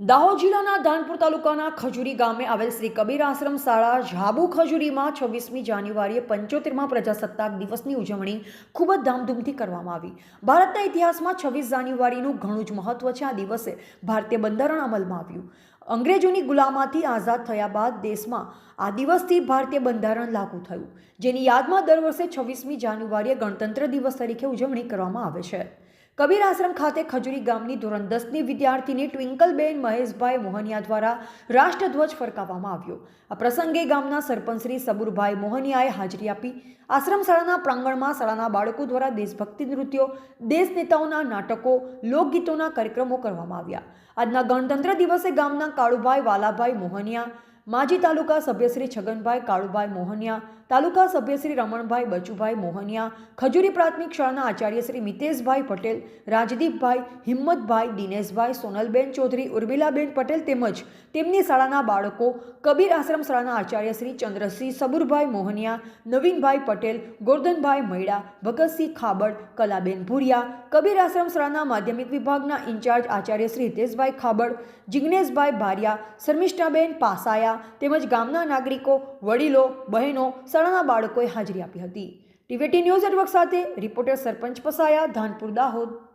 દાહોદ જિલ્લાના ધાનપુર તાલુકાના ખજુરી ગામે આવેલ શ્રી કબીર આશ્રમ શાળા ઝાબુ ખજુરીમાં છવ્વીસમી જાન્યુઆરીએ પંચોતેરમાં પ્રજાસત્તાક દિવસની ઉજવણી ખૂબ જ ધામધૂમથી કરવામાં આવી. ભારતના ઇતિહાસમાં છવ્વીસ જાન્યુઆરીનું ઘણું જ મહત્વ છે. આ દિવસે ભારતીય બંધારણ અમલમાં આવ્યું. અંગ્રેજોની ગુલામાથી આઝાદ થયા બાદ દેશમાં આ દિવસથી ભારતીય બંધારણ લાગુ થયું. જેની યાદમાં દર વર્ષે છવ્વીસમી જાન્યુઆરીએ ગણતંત્ર દિવસ તરીકે ઉજવણી કરવામાં આવે છે. કબીર આશ્રમ ખાતે ખજૂરી ગામની ધોરણ દસની વિદ્યાર્થીની ટ્વિંકલબેન મહેશભાઈ મોહનિયા દ્વારા રાષ્ટ્રધ્વજ ફરકાવવામાં આવ્યો. આ પ્રસંગે ગામના સરપંચ શ્રી સબુરભાઈ મોહનિયાએ હાજરી આપી. આશ્રમ શાળાના પ્રાંગણમાં શાળાના બાળકો દ્વારા દેશભક્તિ નૃત્યો, દેશ નેતાઓના નાટકો, લોકગીતોના કાર્યક્રમો કરવામાં આવ્યા. આજના ગણતંત્ર દિવસે ગામના કાળુભાઈ વાલાભાઈ મોહનિયા માજી તાલુકા સભ્યશ્રી છગનભાઈ કાળુભાઈ મોહનિયા, તાલુકા સભ્યશ્રી રમણભાઈ બચુભાઈ મોહનિયા, ખજૂરી પ્રાથમિક શાળાના આચાર્ય શ્રી મિતેશભાઈ પટેલ, રાજદીપભાઈ હિંમતભાઈ, દિનેશભાઈ સોનલબેન ચૌધરી, ઉર્મિલાબેન પટેલ તેમજ તેમની શાળાના બાળકો, કબીર આશ્રમ શાળાના આચાર્ય શ્રી ચંદ્રસિંહ સબુરભાઈ મોહનિયા, નવીનભાઈ પટેલ, ગોરધનભાઈ મૈડા, ભગતસિંહ ખાબડ, કલાબેન ભુરિયા, કબીર આશ્રમ શાળાના માધ્યમિક વિભાગના ઇન્ચાર્જ આચાર્ય શ્રી હિતેશભાઈ ખાબડ જિજ્ઞેશભાઈ ભારિયા, શર્મિષ્ઠાબેન પાસાયા તેમજ ગામના નાગરિકો, વડીલો, બહેનો, શાળાના બાળકોએ હાજરી આપી હતી. ટીવીટી ન્યૂઝ નેટવર્ક સાથે રિપોર્ટર સરપંચ પસાયા, ધાનપુર દાહોદ.